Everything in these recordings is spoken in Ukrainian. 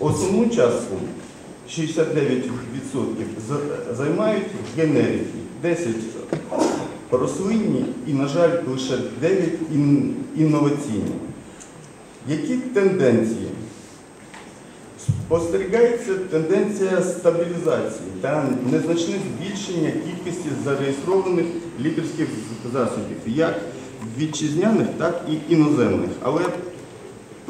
Основну частку 69% займають генерики, 10 рослинні і, на жаль, лише 9 ін- інноваційні. Які тенденції? Спостерігається тенденція стабілізації та незначне збільшення кількості зареєстрованих лікарських засобів, як вітчизняних, так і іноземних. Але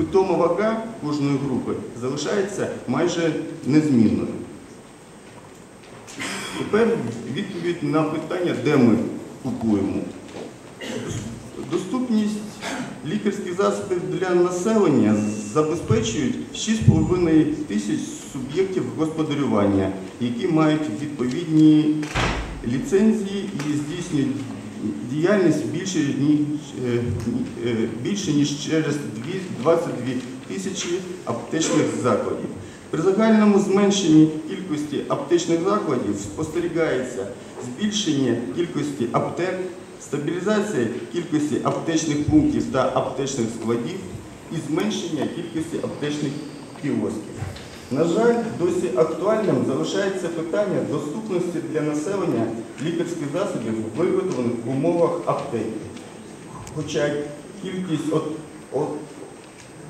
питома вага кожної групи залишається майже незмінною. Тепер відповідь на питання, де ми купуємо. Доступність лікарських засобів для населення забезпечують 6,5 тисяч суб'єктів господарювання, які мають відповідні ліцензії і здійснюють діяльність більше ніж, е, е, більше, ніж через 22 тисячі аптечних закладів. При загальному зменшенні кількості аптечних закладів спостерігається збільшення кількості аптек, стабілізація кількості аптечних пунктів та аптечних складів і зменшення кількості аптечних кіосків. На жаль, досі актуальним залишається питання доступності для населення лікарських засобів, виготовлених в умовах аптеки. Хоча кількість от, от,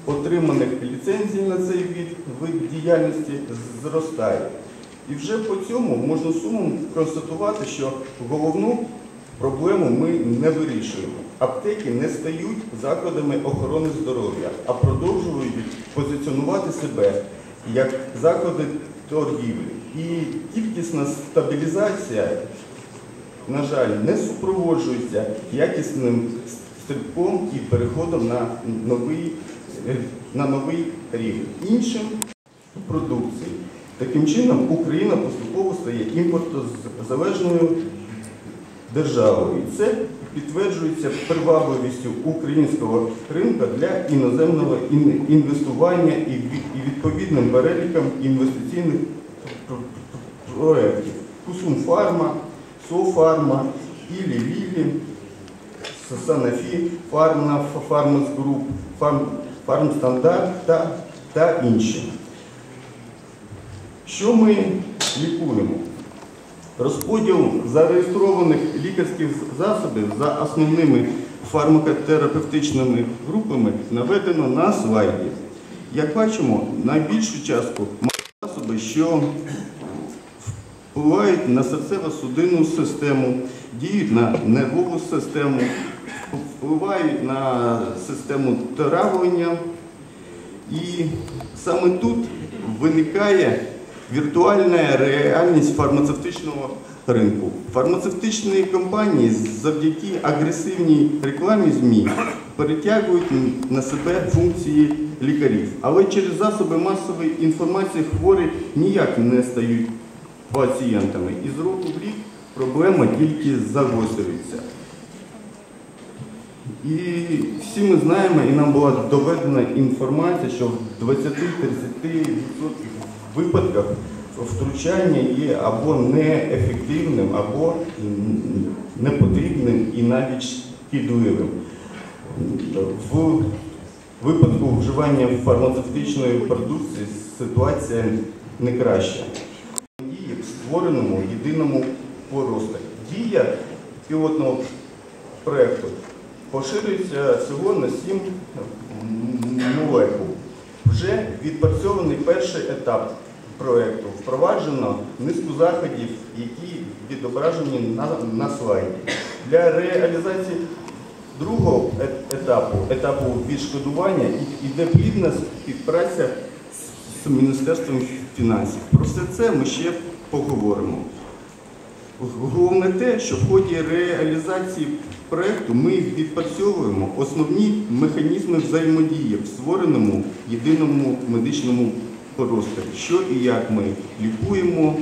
отриманих ліцензій на цей від, вид діяльності зростає. І вже по цьому можна сумом констатувати, що головну проблему ми не вирішуємо. Аптеки не стають закладами охорони здоров'я, а продовжують позиціонувати себе як заклади торгівлі. І кількісна стабілізація, на жаль, не супроводжується якісним стрибком і переходом на новий, е, на новий рівень. Іншим продукції. Таким чином, Україна поступово стає імпортозалежною державою. Це підтверджується привабливістю українського ринку для іноземного інвестування і відповідним переліком інвестиційних пр- пр- проєктів. Кусум Фарма, Софарма, Ілі Вілі, Санафі, Фарма, Фармас Груп, Фармстандарт та, та інші. Що ми лікуємо? Розподіл зареєстрованих лікарських засобів за основними фармакотерапевтичними групами наведено на слайді. Як бачимо, найбільшу частку мають засоби, що впливають на серцево-судинну систему, діють на нервову систему, впливають на систему травлення. І саме тут виникає віртуальна реальність фармацевтичного ринку. Фармацевтичні компанії завдяки агресивній рекламі ЗМІ перетягують на себе функції лікарів. Але через засоби масової інформації хворі ніяк не стають пацієнтами. І з року в рік проблема тільки загострюється. І всі ми знаємо, і нам була доведена інформація, що в 20-30% випадках втручання є або неефективним, або непотрібним і навіть шкідливим. В випадку вживання фармацевтичної продукції ситуація не краща. Дії в створеному єдиному порості. Дія пілотного проєкту поширюється всього на 7 молекул. Вже відпрацьований перший етап проєкту. Впроваджено низку заходів, які відображені на, на слайді. Для реалізації другого е- етапу, етапу відшкодування, іде плідна співпраця з- з Міністерством фінансів. Про все це ми ще поговоримо. Головне те, що в ході реалізації проєкту ми відпрацьовуємо основні механізми взаємодії в створеному єдиному медичному просторі. Що і як ми лікуємо,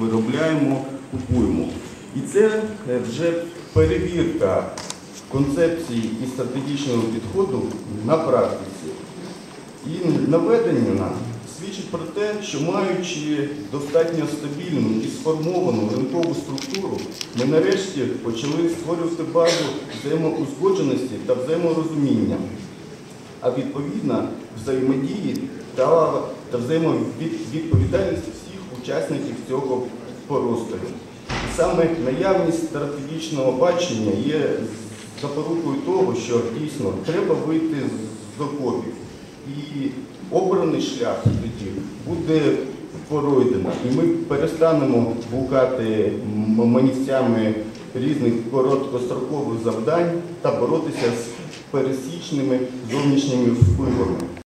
виробляємо, купуємо. І це е, вже перевірка концепції і стратегічного підходу на практиці. І наведення свідчить про те, що маючи достатньо стабільну і сформовану ринкову структуру, ми нарешті почали створювати базу взаємоузгодженості та взаєморозуміння, а відповідно взаємодії та та взаємовідповідальності всіх учасників цього простору. Саме наявність стратегічного бачення є запорукою того, що дійсно треба вийти з окопів. І обраний шлях тоді буде пройдено. І ми перестанемо блукати манівцями різних короткострокових завдань та боротися з пересічними зовнішніми впливами.